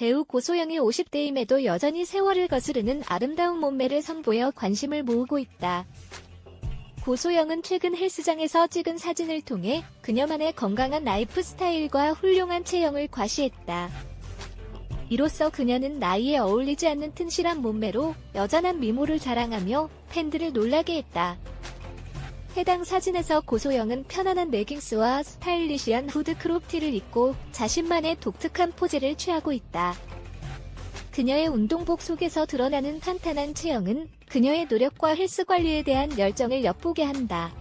배우 고소영이 50대임에도 여전히 세월을 거스르는 아름다운 몸매를 선보여 관심을 모으고 있다. 고소영은 최근 헬스장에서 찍은 사진을 통해 그녀만의 건강한 라이프 스타일과 훌륭한 체형을 과시했다. 이로써 그녀는 나이에 어울리지 않는 튼실한 몸매로 여전한 미모를 자랑하며 팬들을 놀라게 했다. 해당 사진에서 고소영은 편안한 레깅스와 스타일리시한 후드 크롭티를 입고 자신만의 독특한 포즈를 취하고 있다. 그녀의 운동복 속에서 드러나는 탄탄한 체형은 그녀의 노력과 헬스 관리에 대한 열정을 엿보게 한다.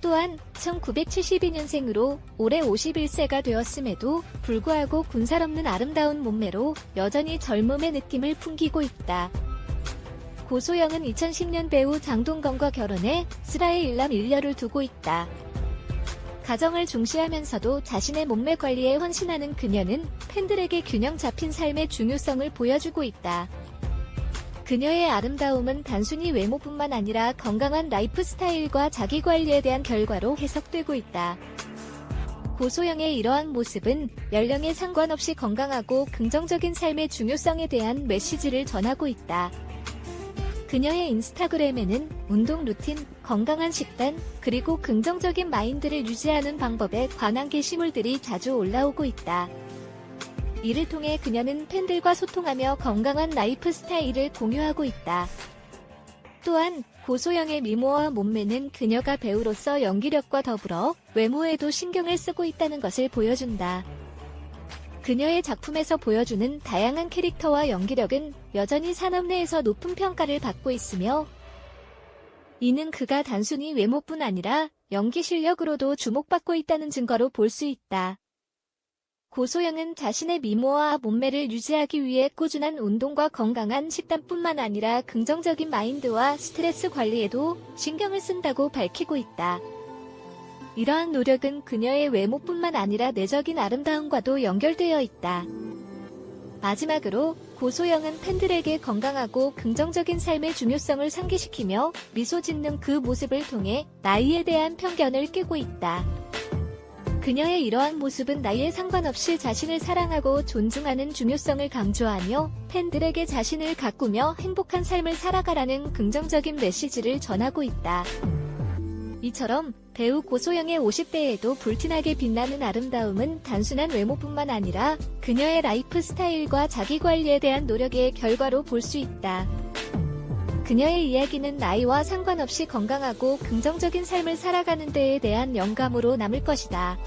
또한 1972년생으로 올해 51세가 되었음에도 불구하고 군살 없는 아름다운 몸매로 여전히 젊음의 느낌을 풍기고 있다. 고소영은 2010년 배우 장동건과 결혼해 슬아의 일남 일녀를 두고 있다. 가정을 중시하면서도 자신의 몸매 관리에 헌신하는 그녀는 팬들에게 균형 잡힌 삶의 중요성을 보여주고 있다. 그녀의 아름다움은 단순히 외모뿐만 아니라 건강한 라이프 스타일과 자기 관리에 대한 결과로 해석되고 있다. 고소영의 이러한 모습은 연령에 상관없이 건강하고 긍정적인 삶의 중요성에 대한 메시지를 전하고 있다. 그녀의 인스타그램에는 운동 루틴, 건강한 식단, 그리고 긍정적인 마인드를 유지하는 방법에 관한 게시물들이 자주 올라오고 있다. 이를 통해 그녀는 팬들과 소통하며 건강한 라이프 스타일을 공유하고 있다. 또한 고소영의 미모와 몸매는 그녀가 배우로서 연기력과 더불어 외모에도 신경을 쓰고 있다는 것을 보여준다. 그녀의 작품에서 보여주는 다양한 캐릭터와 연기력은 여전히 산업 내에서 높은 평가를 받고 있으며 이는 그가 단순히 외모뿐 아니라 연기 실력으로도 주목받고 있다는 증거로 볼 수 있다. 고소영은 자신의 미모와 몸매를 유지하기 위해 꾸준한 운동과 건강한 식단뿐만 아니라 긍정적인 마인드와 스트레스 관리에도 신경을 쓴다고 밝히고 있다. 이러한 노력은 그녀의 외모뿐만 아니라 내적인 아름다움과도 연결되어 있다. 마지막으로 고소영은 팬들에게 건강하고 긍정적인 삶의 중요성을 상기시키며 미소 짓는 그 모습을 통해 나이에 대한 편견을 깨고 있다. 그녀의 이러한 모습은 나이에 상관없이 자신을 사랑하고 존중하는 중요성을 강조하며 팬들에게 자신을 가꾸며 행복한 삶을 살아가라는 긍정적인 메시지를 전하고 있다. 이처럼 배우 고소영의 50대에도 불티나게 빛나는 아름다움은 단순한 외모뿐만 아니라 그녀의 라이프 스타일과 자기 관리에 대한 노력의 결과로 볼 수 있다. 그녀의 이야기는 나이와 상관없이 건강하고 긍정적인 삶을 살아가는 데에 대한 영감으로 남을 것이다.